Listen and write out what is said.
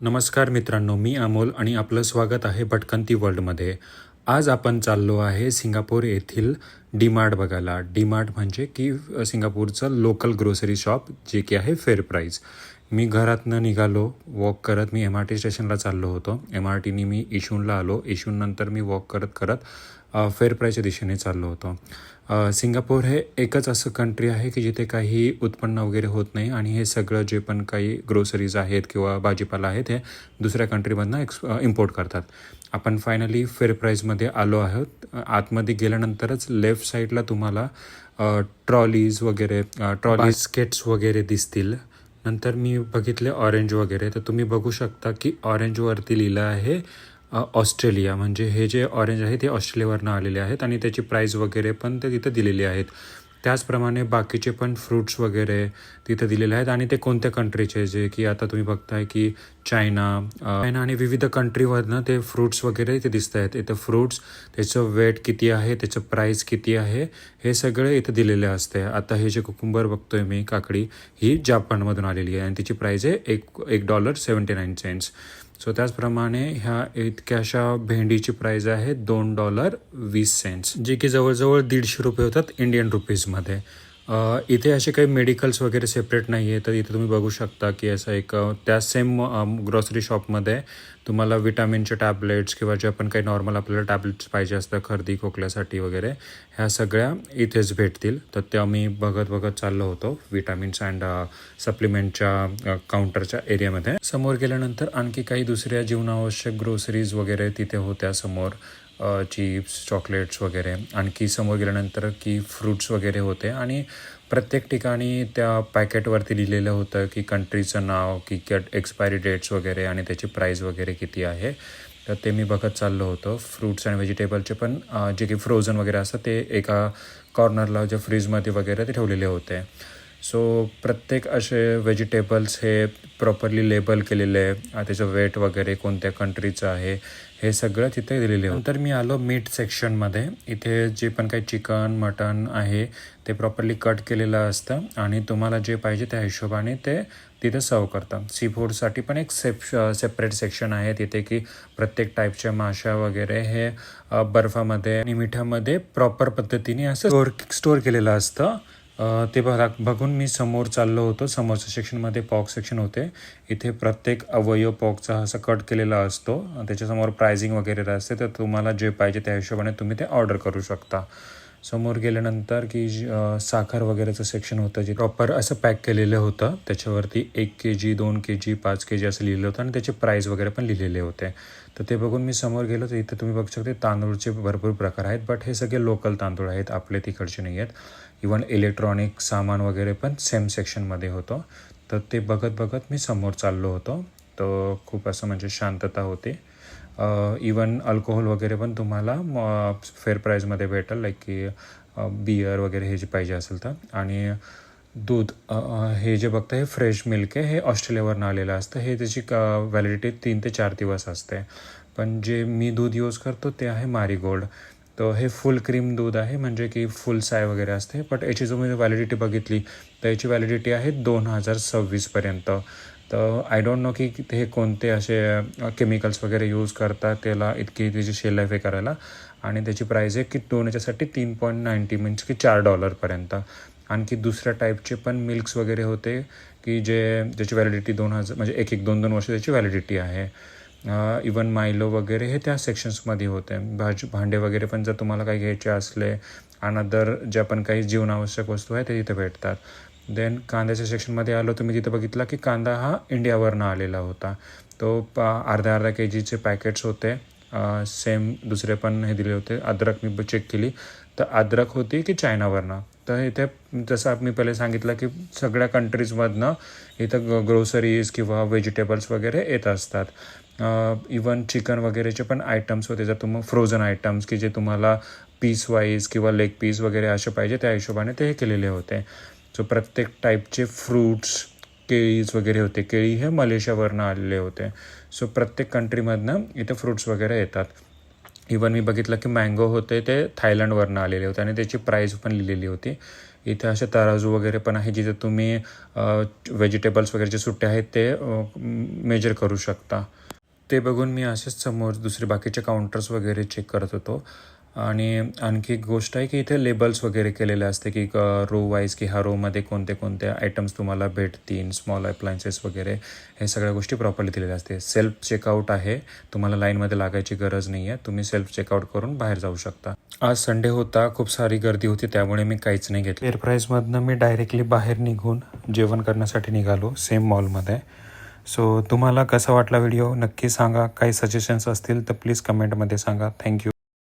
नमस्कार मित्रांनो मी अमोल आणि आपलं स्वागत आहे भटकंती वर्ल्डमध्ये. आज आपण चाललो आहे सिंगापूर येथील डीमार्ट बघायला. डीमार्ट म्हणजे की सिंगापूरचं लोकल ग्रोसरी शॉप जे की आहे फेअर प्राईज मी घरातनं निघालो वॉक करत मी एम आर टी स्टेशनला चाललो होतो. एम आर टीनी मी इशूनला आलो. इशूननंतर मी वॉक करत करत अ, फेअर प्राईजच्या दिशेने चाललो होतो. सिंगापूर हे एकच असं कंट्री आहे की जिथे काही उत्पन्न वगैरे होत नाही आणि हे सगळं जे पण काही ग्रोसरीज आहेत किंवा भाजीपाला आहेत हे दुसऱ्या कंट्रीमधनं एक्स इम्पोर्ट करतात. आपण फायनली फेअर प्राईजमध्ये आलो आहोत. आतमध्ये गेल्यानंतरच लेफ्ट साईडला तुम्हाला ट्रॉलीज वगैरे ट्रॉली स्केट्स वगैरे दिसतील. नंतर मी बघितले ऑरेंज वगैरे. तर तुम्ही बघू शकता की ऑरेंजवरती लिहिलं आहे ऑस्ट्रेलिया. म्हणजे हे जे ऑरेंज आहे ते ऑस्ट्रेलियावरनं आलेले आहेत आणि त्याची प्राईस वगैरे पण ते तिथं दिलेली आहेत. त्याचप्रमाणे बाकीचे पण फ्रूट्स वगैरे तिथं दिलेले आहेत आणि ते कोणत्या कंट्रीचे जे की आता तुम्ही बघताय की चायना चायना आणि विविध कंट्रीवरनं ते फ्रूट्स वगैरे इथे दिसत आहेत इथं फ्रूट्स त्याचं वेट किती आहे त्याचं प्राईस किती आहे हे सगळे इथं दिलेले असते. आता हे जे कुकुंबर बघतोय मी काकडी ही जापानमधून आलेली आहे आणि तिची प्राईस आहे एक एक dollar seventy nine cents so त्याचप्रमाणे ह्या इतक्याशा भेंडीची प्राईज आहे दोन डॉलर वीस सेंट्स जे की जवळजवळ दीडशे रुपये होतात इंडियन रुपीजमध्ये मध्ये. इथे असे काही मेडिकल्स वगैरे सेपरेट नाही आहे तर इथे तुम्ही बघू शकता की असं एक त्या सेम ग्रॉसरी शॉपमध्ये तुम्हाला विटॅमिनचे टॅबलेट्स किंवा जे पण काही नॉर्मल आपल्याला टॅबलेट्स पाहिजे असतं खर्दी खोकल्यासाठी वगैरे ह्या सगळ्या इथेच भेटतील. तर त्या मी बघत बघत चाललो होतो विटॅमिन्स अँड सप्लिमेंटच्या काउंटरच्या एरियामध्ये समोर गेल्यानंतर आणखी काही दुसऱ्या जीवनावश्यक ग्रोसरीज वगैरे तिथे होत्या समोर. चिप्स चॉकलेट्स वगैरे. आणखी समोर गेल्यानंतर की फ्रूट्स वगैरे होते. आणि प्रत्येक ठिकाणी त्या पॅकेटवरती लिहिलेलं होतं की कंट्रीचं नाव की एक्सपायरी डेट्स वगैरे आणि त्याची प्राईस वगैरे किती आहे. तर ते मी बघत चाललो होतो. फ्रूट्स आणि व्हेजिटेबलचे पण जे की फ्रोझन वगैरे असतात ते एका कॉर्नरला जे फ्रीजमध्ये वगैरे ते ठेवलेले होते. सो प्रत्येक असे व्हेजिटेबल्स हे प्रॉपरली लेबल केलेले आहे. त्याचं वेट वगैरे कोणत्या कंट्रीचं आहे हे सगळं तिथे दिलेले आहे. नंतर मी आलो मीट सेक्शनमध्ये इथे जे पण काही चिकन मटन आहे ते प्रॉपरली कट केलेलं असतं आणि तुम्हाला जे पाहिजे त्या हिशोबाने ते तिथे सर्व करतात सी फूडसाठी पण एक सेप सेपरेट सेक्शन आहे. तिथे की प्रत्येक टाईपच्या माशा वगैरे हे बर्फामध्ये आणि मिठामध्ये प्रॉपर पद्धतीने असं स्टोर स्टोर केलेलं असतं. ते बघा बघून मी समोर चाललो होतो. समोरच्या सेक्शनमध्ये पॉक सेक्शन होते. इथे प्रत्येक अवयव पॉकचा असा कट केलेला असतो. त्याच्यासमोर प्रायझिंग वगैरे असते. तर तुम्हाला जे पाहिजे त्या हिशोबाने तुम्ही ते ऑर्डर करू शकता. समोर गेल्यानंतर की साखर वगैरेचं सेक्शन होतं जे प्रॉपर असं पॅक केलेलं होतं. त्याच्यावरती एक के जी दोन के जी पाच के जी असं लिहिलं होतं आणि त्याचे प्राईस वगैरे पण लिहिलेले होते. तर ते बघून मी समोर गेलो. तर इथे तुम्ही बघू शकता तांदूळचे भरपूर प्रकार आहेत. बट हे सगळे लोकल तांदूळ आहेत. आपले तिकडचे नाही आहेत इवन इलेक्ट्रॉनिक सामान वगैरे पण सेम सेक्शनमध्ये होतं. तर ते बघत बघत मी समोर चाललो होतो. तर खूप असं म्हणजे शांतता होते. इवन अल्कोहोल वगैरे पण तुम्हाला फेअर प्राईजमध्ये भेटेल लाईक की बियर वगैरे हे जे पाहिजे असेल तर. आणि दूध हे जे बघतं हे फ्रेश मिल्क आहे हे ऑस्ट्रेलियावरनं आलेलं असतं. हे त्याची व्हॅलिडिटी तीन ते चार दिवस असते. पण जे मी दूध यूज करतो ते आहे मारीगोल्ड. तर हे फुल क्रीम दूध आहे म्हणजे की फुल साय वगैरे असते बट याची जो मी व्हॅलिडिटी बघितली तर याची व्हॅलिडिटी आहे दोन हजार सव्वीसपर्यंत तर आय डोंट नो की हे कोणते असे केमिकल्स वगैरे यूज करतात त्याला इतकी त्याची शेल लाईफ हे करायला. आणि त्याची प्राईस आहे की दोन याच्यासाठी तीन पॉईंट नाईन्टी मीन्स की चार डॉलरपर्यंत आणखी दुसऱ्या टाईपचे पण मिल्क्स वगैरे होते की जे ज्याची व्हॅलिडिटी दोन हजार म्हणजे एक एक दोन दोन वर्ष त्याची व्हॅलिडिटी आहे. इवन मायलो वगैरे हे त्या सेक्शन्समध्ये होते. भाज भांडे वगैरे पण जर तुम्हाला काही घ्यायचे असले अनदर ज्या पण काही जीवनावश्यक वस्तू आहे ते तिथे भेटतात. देन कांद्याच्या सेक्शनमध्ये आलो तुम्ही तिथं बघितला की कांदा हा इंडियावरनं आलेला होता. तो प अर्ध्या अर्ध्या के जीचे पॅकेट्स होते सेम दुसरे पण हे दिले होते. अद्रक मी चेक केली. तर अद्रक होती की चायनावरनं? तर इथे जसं मी पहिले सांगितलं की सगळ्या कंट्रीजमधनं इथं ग्रोसरीज किंवा व्हेजिटेबल्स वगैरे येत असतात. इवन चिकन वगैरेचे पण आयटम्स होते. जर तुम फ्रोझन आयटम्स की जे तुम्हाला पीस वाईज किंवा लेग पीस वगैरे असे पाहिजे त्या हिशोबाने ते हे केलेले होते. सो प्रत्येक टाईपचे फ्रूट्स केळीज वगैरे होते. केळी हे मलेशियावरनं आलेले होते. सो प्रत्येक कंट्रीमधनं इथे फ्रूट्स वगैरे येतात. इवन मी बघितलं की मँगो होते ते थायलंडवरनं आलेले होते आणि त्याची प्राईस पण लिहिलेली होती. इथे असे तराजू वगैरे पण आहे जिथे तुम्ही व्हेजिटेबल्स वगैरे जे सुट्टे आहेत ते मेजर करू शकता. ते बघून मी असेच समोर दुसरे बाकीचे काउंटर्स वगैरे चेक करत होतो. आणि आणखी एक गोष्ट आहे की इथे लेबल्स वगैरे केलेले असते की रो वाईज की ह्या रोमध्ये कोणते कोणते आयटम्स तुम्हाला भेटतील स्मॉल अप्लायन्सेस वगैरे हे सगळ्या गोष्टी प्रॉपरली दिलेल्या असते. सेल्फ चेकआउट आहे. तुम्हाला लाईनमध्ये लागायची गरज नाही आहे तुम्ही सेल्फ चेकआउट करून बाहेर जाऊ शकता. आज संडे होता. खूप सारी गर्दी होती. त्यामुळे मी काहीच नाही घेतलं. एअरप्राईजमधनं मी डायरेक्टली बाहेर निघून जेवण करण्यासाठी निघालो. सेम मॉलमध्ये सो तुम्हाला कसा वाटला व्हिडिओ नक्की सांगा. काही सजेशन्स असतील तर प्लीज कमेंटमध्ये सांगा. थँक्यू